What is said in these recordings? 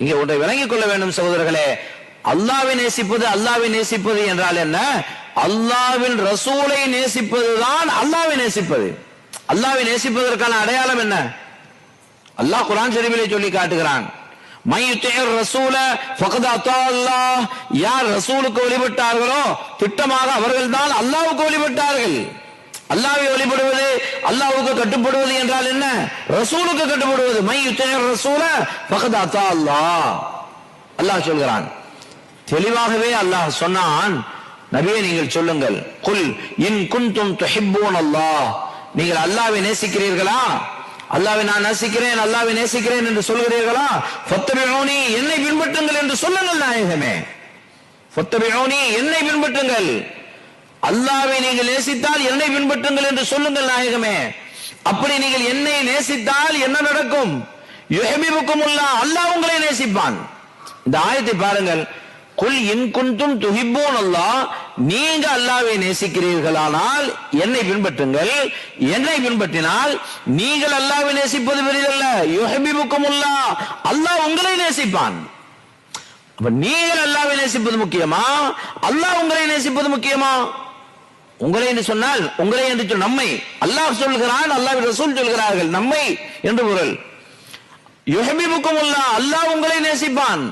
இங்கே ஒன்றை விளங்கிக் கொள்ள வேண்டும் சகோதரர்களே. அல்லாவை நேசிப்பது அல்லாவை நேசிப்பது என்றால் என்ன? அல்லாவின் ரசூலை நேசிப்பதுதான் அல்லாவை நேசிப்பது. அல்லாவை நேசிப்பதற்கான அடையாளம் என்ன? அல்லாஹ் குரான் ஷரீஃபிலே சொல்லி காட்டுகிறான். மை அல்லாஹ். யார் ரசூலுக்கு வழிபட்டார்களோ திட்டமாக அவர்கள் தான் அல்லாஹ்வுக்கு வழிபட்டார்கள். அல்லாவை வழிபடுவது அல்லாவுக்கு கட்டுப்படுவது என்றால் என்ன? ரசூலுக்கு கட்டுப்படுவது. மை ரசூல பகதாத்தா அல்லாஹ். அல்லாஹ் சொல்கிறான். தெளிவாகவே அல்லாஹ் சொன்னான். நபியை நீங்கள் சொல்லுங்கள். குல் இன் குந்தும் துஹிப்பூன் அல்லாஹ். நீங்கள் அல்லாவை நேசிக்கிறீர்களா? அல்லாவை நான் நேசிக்கிறேன் அல்லாவை நேசிக்கிறேன் என்று சொல்கிறீர்களா? ஃபத்தபிஊனி என்னை பின்பற்றுங்கள் என்று சொல்லுங்கள் நாயகமே. ஃபத்தபிஊனி என்னை பின்பற்றுங்கள். அல்லாவை நீங்கள் நேசித்தால் என்னை பின்பற்றுங்கள் என்று சொல்லுங்கள் நாயகமே. அப்படி நீங்கள் என்னை நேசித்தால் என்ன நடக்கும்? யுஹிபுக்கும் அல்லாஹ் உங்களை நேசிப்பான். இந்த ஆயத்தை பாருங்கள். குல் இன் குன்தும் துஹிப்பூன் அல்லாஹ் நீங்க அல்லாவை நேசிக்கிறீர்களானால் என்னை பின்பற்றுங்கள். என்னை பின்பற்றினால் நீங்கள் அல்லாவை நேசிப்பது பெரியதல்ல. யுஹபிபுக்கும் உள்ளா அல்லாஹ் உங்களை நேசிப்பான். அப்ப நீங்கள் அல்லாவை நேசிப்பது முக்கியமா? அல்லாஹ் உங்களை நேசிப்பது முக்கியமா? உங்களை என்று சொன்னால் உங்களை என்று சொல் நம்மை. அல்லாஹ் சொல்கிறான் அல்லாஹ் ரசூல் சொல்கிறார்கள் நம்மை என்று பொருள். யுஹபிபுக்கும் அல்லாஹ் உங்களை நேசிப்பான்.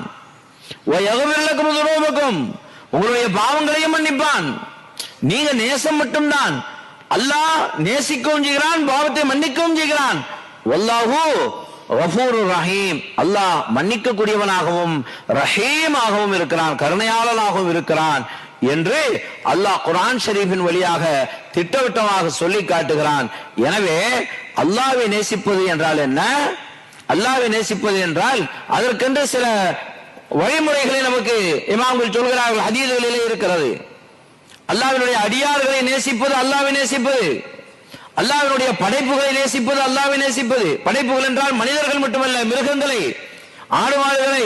உங்களுடைய பாவங்களையும் மன்னிப்பான். நீங்க நேசம் மட்டும்தான். அல்லாஹ் நேசிக்கவும் செய்கிறான் பாவத்தை மன்னிக்கவும் செய்கிறான். வல்லாஹூ ரஃபூரு ரஹீம். அல்லாஹ் மன்னிக்க கூடியவனாகவும் ரஹீமாகவும் இருக்கிறான் கருணையாளனாகவும் இருக்கிறான். என்று அல்லாஹ் குரான் ஷரீஃபின் வழியாக திட்டவட்டமாக சொல்லி காட்டுகிறான். எனவே அல்லாவை நேசிப்பது என்றால் என்ன? அல்லாவை நேசிப்பது என்றால் அதற்கென்று சில வழிமுறைகளை நமக்கு இமாம்கள் சொல்கிறார்கள் ஹதீதுகளிலே இருக்கிறது. அல்லாவினுடைய அடியார்களை நேசிப்பது அல்லாவை நேசிப்பது. அல்லாவினுடைய படைப்புகளை நேசிப்பது அல்லாவை நேசிப்பது. படைப்புகள் என்றால் மனிதர்கள் மட்டுமல்ல மிருகங்களை ஆடு மாடுகளை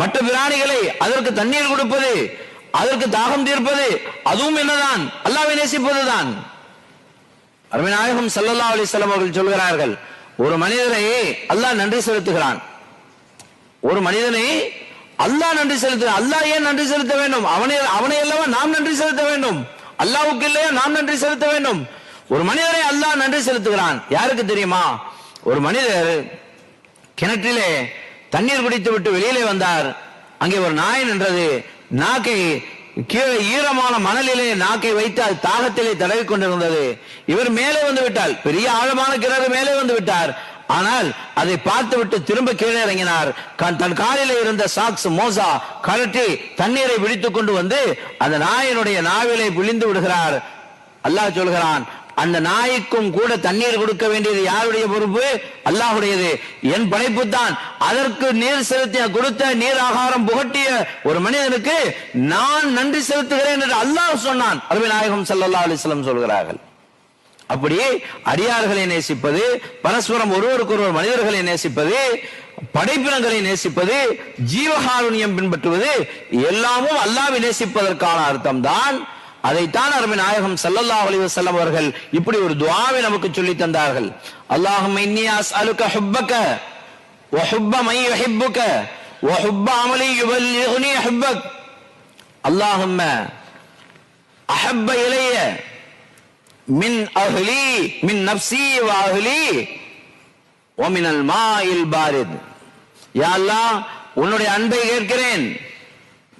மற்ற பிராணிகளை அதற்கு தண்ணீர் கொடுப்பது. அதற்கு தாகம் தீர்ப்பது அதுவும் என்னதான்? அல்லாவை நேசிப்பதுதான். அருமைநாயகம் ஸல்லல்லாஹு அலைஹி அவர்கள் சொல்கிறார்கள் ஒரு மனிதனை அல்லாஹ் நன்றி செலுத்துகிறான். ஒரு மனிதனை அல்லாஹ் நன்றி செலுத்த அல்லாஹ் ஏன் நன்றி செலுத்த வேண்டும்? அவனை அவனை அல்லவா நாம் நன்றி செலுத்த வேண்டும்? அல்லாவுக்கு இல்லையா நாம் நன்றி செலுத்த வேண்டும்? ஒரு மனிதரை அல்லாஹ் நன்றி செலுத்துகிறான். யாருக்கு தெரியுமா? ஒரு மனிதர் கிணற்றிலே தண்ணீர் குடித்து விட்டு வெளியிலே வந்தார். அங்கே ஒரு நாய் நின்றது. நாக்கை கீழே ஈரமான மணலிலே நாக்கை வைத்து அது தாகத்திலே தடவி கொண்டிருந்தது. இவர் மேலே வந்து விட்டால் பெரிய ஆழமான கிணறு மேலே வந்து விட்டார். ஆனால் அதை பார்த்து விட்டு திரும்ப கீழே இறங்கினார். கண்- தன் காலில் இருந்த சாக்ஸ் மோசா கழட்டி தண்ணீரை பிடித்துக் கொண்டு வந்து அந்த நாயினுடைய நாவிலை விழிந்து விடுகிறார். அல்லாஹ் சொல்கிறான் அந்த நாய்க்கும் கூட தண்ணீர் கொடுக்க வேண்டியது யாருடைய பொறுப்பு? அல்லாஹுடையது. என் படைப்பு தான் அதற்கு நீர் செலுத்திய கொடுத்த நீர் ஆகாரம் புகட்டிய ஒரு மனிதனுக்கு நான் நன்றி செலுத்துகிறேன் என்று அல்லாஹ் சொன்னான். அருமை நாயகம் சல்லா அலிஸ்லம் சொல்கிறார்கள். அப்படி அடியார்களை நேசிப்பது பரஸ்பரம் ஒருவருக்கு ஒருவர் மனிதர்களை நேசிப்பது படைப்பினங்களை நேசிப்பது ஜீவகாருண்யம் பின்பற்றுவது எல்லாமும் அல்லாவை நேசிப்பதற்கான அர்த்தம் தான் அதைத்தான் அருமை நாயகம் ஸல்லல்லாஹு அலைஹி வஸல்லம் அவர்கள் இப்படி ஒரு துஆவை நமக்கு சொல்லி தந்தார்கள். அல்லாஹும்ம இன்னி அஸ்அலுக ஹுப்பக வ ஹுப்ப மன் யுஹிப்புக அமலி யுவல்யுனி ஹுப்பக். அல்லாஹும்ம அஹப்ப இளைய மின் அஹ்லி மின் நப்சி வ ஓமினல் ஒமினல் மாயில் பாரித். யா அல்லாஹ் உன்னுடைய அன்பை கேட்கிறேன்.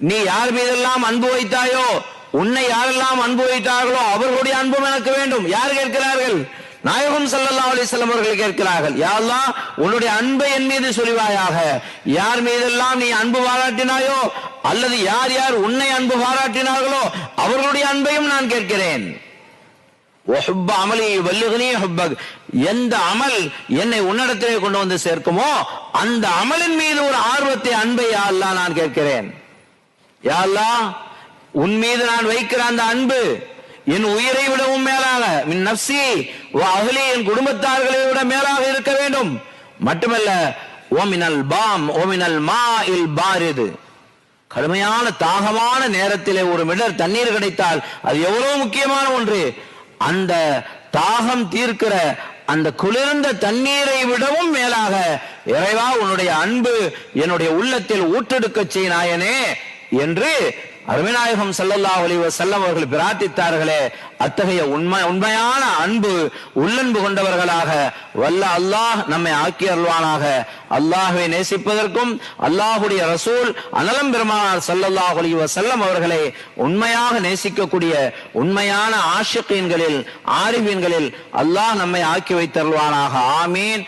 நீ யார் மீதெல்லாம் அன்பு வைத்தாயோ உன்னை யாரெல்லாம் அன்பு வைத்தார்களோ அவர்களுடைய அன்பும் எனக்கு வேண்டும். யார் கேட்கிறார்கள்? நாயகம் சல்லா அலிஸ்லாம் அவர்கள் கேட்கிறார்கள். யாரெல்லாம் உன்னுடைய அன்பை என் மீது சொல்லிவாயாக. யார் மீதெல்லாம் நீ அன்பு பாராட்டினாயோ அல்லது யார் யார் உன்னை அன்பு பாராட்டினார்களோ அவர்களுடைய அன்பையும் நான் கேட்கிறேன். எந்த அமல் என்னை உன்னிடத்திலே கொண்டு வந்து சேர்க்குமோ அந்த அமலின் மீது ஒரு ஆர்வத்தை அன்பை யாரெல்லாம் நான் கேட்கிறேன். யாரெல்லாம் உன் மீது நான் வைக்கிற அந்த அன்பு என் உயிரை விடவும் மேலாக மின் நப்சி அகலி என் குடும்பத்தார்களை விட மேலாக இருக்க வேண்டும். மட்டுமல்ல ஓமினல் பாம் ஓமினல் மா இல் பாரிது. கடுமையான தாகமான நேரத்திலே ஒரு மிடர் தண்ணீர் கிடைத்தால் அது எவ்வளவு முக்கியமான ஒன்று. அந்த தாகம் தீர்க்கிற அந்த குளிர்ந்த தண்ணீரை விடவும் மேலாக இறைவா உன்னுடைய அன்பு என்னுடைய உள்ளத்தில் ஊற்றெடுக்க செய்நாயனே என்று அருமைநாயகம் ஸல்லல்லாஹு ஒளிவ செல்லம் அவர்கள் பிரார்த்தித்தார்களே அத்தகைய உண்மை உண்மையான அன்பு உள்ளன்பு கொண்டவர்களாக வல்ல அல்லாஹ் நம்மை ஆக்கி அருள்வானாக. அல்லாஹுவை நேசிப்பதற்கும் அல்லாஹுடைய ரசூல் அனலம் பெருமானார் ஸல்லல்லாஹு ஒளிவ செல்லம் அவர்களை உண்மையாக நேசிக்கக்கூடிய உண்மையான ஆஷிகீன்களில் ஆரிவீன்களில் அல்லாஹ் நம்மை ஆக்கி வைத்தருள்வானாக. ஆமீன்.